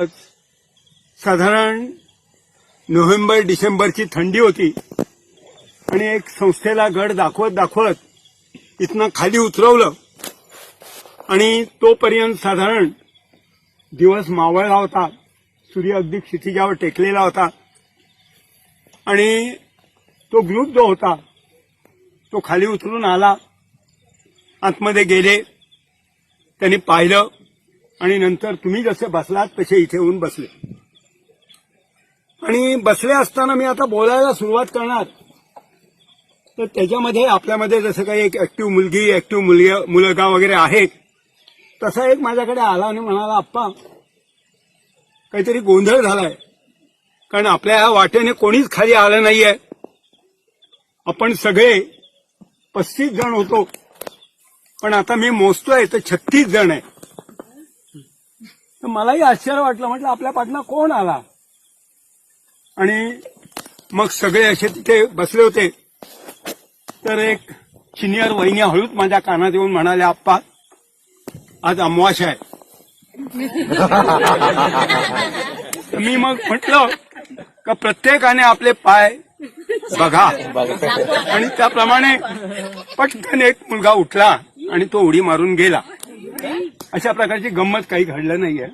साधारण नोव्हेंबर डिसेंबरची थंडी होती. आणि एक संस्थेला गड दाखवत दाखवत इथनं खाली उतरवलं. आणि तोपर्यंत साधारण दिवस मावळला होता. सूर्य अगदी क्षितिजावर टेकलेला होता. आणि तो ग्रुप जो होता. तो खाली उतरून आला. आतमध्ये गेले. त्यांनी पाहिलं. आणि नंतर तुम्ही जसे बसलात तसे इथे येऊन बसले. आणि बसले असताना मी आता बोलायला सुरुवात करणार. तर त्याच्यामध्ये आपल्यामध्ये जसं काही एक ऍक्टिव्ह मुलगी ऍक्टिव्ह मुलगी मुलगा वगैरे आहेत तसा एक माझ्याकडे आला आणि म्हणाला आप्पा काहीतरी गोंधळ झालाय. कारण आपल्या या वाटेने कोणीच खाली आलं नाहीये. आपण सगळे पस्तीस जण होतो. पण आता मी मोजतोय तर छत्तीस जण आहे. तर मलाही आश्चर्य वाटलं. म्हटलं आपल्या पाटणा कोण आला? आणि मग सगळे असे तिथे बसले होते. तर एक सिनियर वहिनी हळूच माझ्या कानात येऊन म्हणाले आप्पा आज अमवाश आहे. तर मी मग म्हटलं का प्रत्येकाने आपले पाय बघा. आणि त्याप्रमाणे पटकन एक मुलगा उठला आणि तो उडी मारून गेला. अशा प्रकारची गंमत काही घडलं नाहीये.